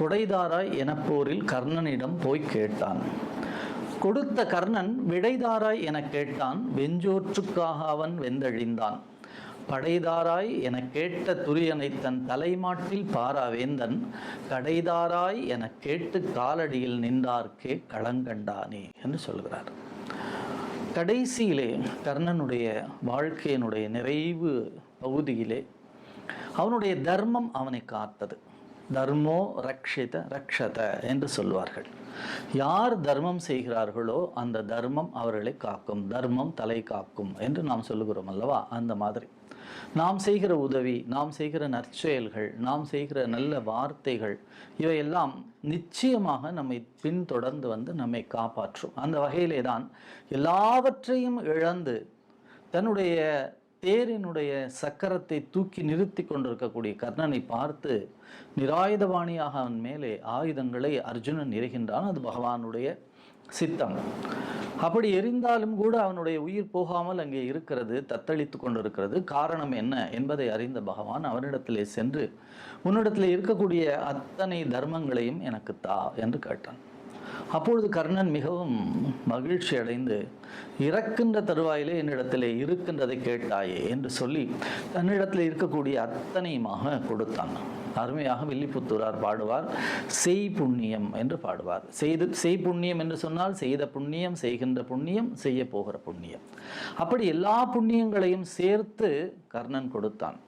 கொடைதாராய் எனப்போரில் கர்ணனிடம் போய் கேட்டான். கொடுத்த கர்ணன் விடைதாராய் எனக் கேட்டான் வெஞ்சோற்றுக்காக அவன் வெந்தழிந்தான். படைதாராய் எனக் கேட்ட துரியனை தன் தலைமாட்டில் பாராவேந்தன் கடைதாராய் எனக் கேட்டு காலடியில் நின்றார்க்கே களங்கண்டானே என்று சொல்கிறார். கடைசியிலே கர்ணனுடைய வாழ்க்கையினுடைய நிறைவு பகுதியிலே அவனுடைய தர்மம் அவனை காத்தது. தர்மோ ரக்ஷித ரக்ஷத என்று சொல்வார்கள். யார் தர்மம் செய்கிறார்களோ அந்த தர்மம் அவர்களை காக்கும் தர்மம் தலை காக்கும் என்று நாம் சொல்லுகிறோம் அல்லவா? அந்த மாதிரி. நாம் செய்கிற உதவி நாம் செய்கிற நற்செயல்கள் நாம் செய்கிற நல்ல வார்த்தைகள் இவையெல்லாம் நிச்சயமாக நம்மை பின்தொடர்ந்து வந்து நம்மை காப்பாற்றும். அந்த வகையிலே தான் எல்லாவற்றையும் இழந்து தன்னுடைய தேரினுடைய சக்கரத்தை தூக்கி நிறுத்தி கொண்டிருக்கக்கூடிய கர்ணனை பார்த்து நிராயுதபாணியாக அவன் மேலே ஆயுதங்களை அர்ஜுனன் எறிகின்றான் அது பகவானுடைய சித்தம். அப்படி எரிந்தாலும் கூட அவனுடைய உயிர் போகாமல் அங்கே இருக்கிறது தத்தளித்து கொண்டிருக்கிறது. காரணம் என்ன என்பதை அறிந்த பகவான் அவனிடத்திலே சென்று உன்னிடத்தில் இருக்கக்கூடிய அத்தனை தர்மங்களையும் எனக்கு தா என்று கேட்டான். அப்பொழுது கர்ணன் மிகவும் மகிழ்ச்சி அடைந்து இறக்கின்ற தருவாயிலே என்னிடத்திலே இருக்கின்றதை கேட்டாயே என்று சொல்லி தன்னிடத்தில் இருக்கக்கூடிய அத்தனையுமாக கொடுத்தான். அருமையாக வில்லிபுத்தூரார் பாடுவார் செய் புண்ணியம் என்று பாடுவார். செய்து செய் புண்ணியம் என்று சொன்னால் செய்த புண்ணியம் செய்கின்ற புண்ணியம் செய்ய போகிற புண்ணியம். அப்படி எல்லா புண்ணியங்களையும் சேர்த்து கர்ணன் கொடுத்தான்.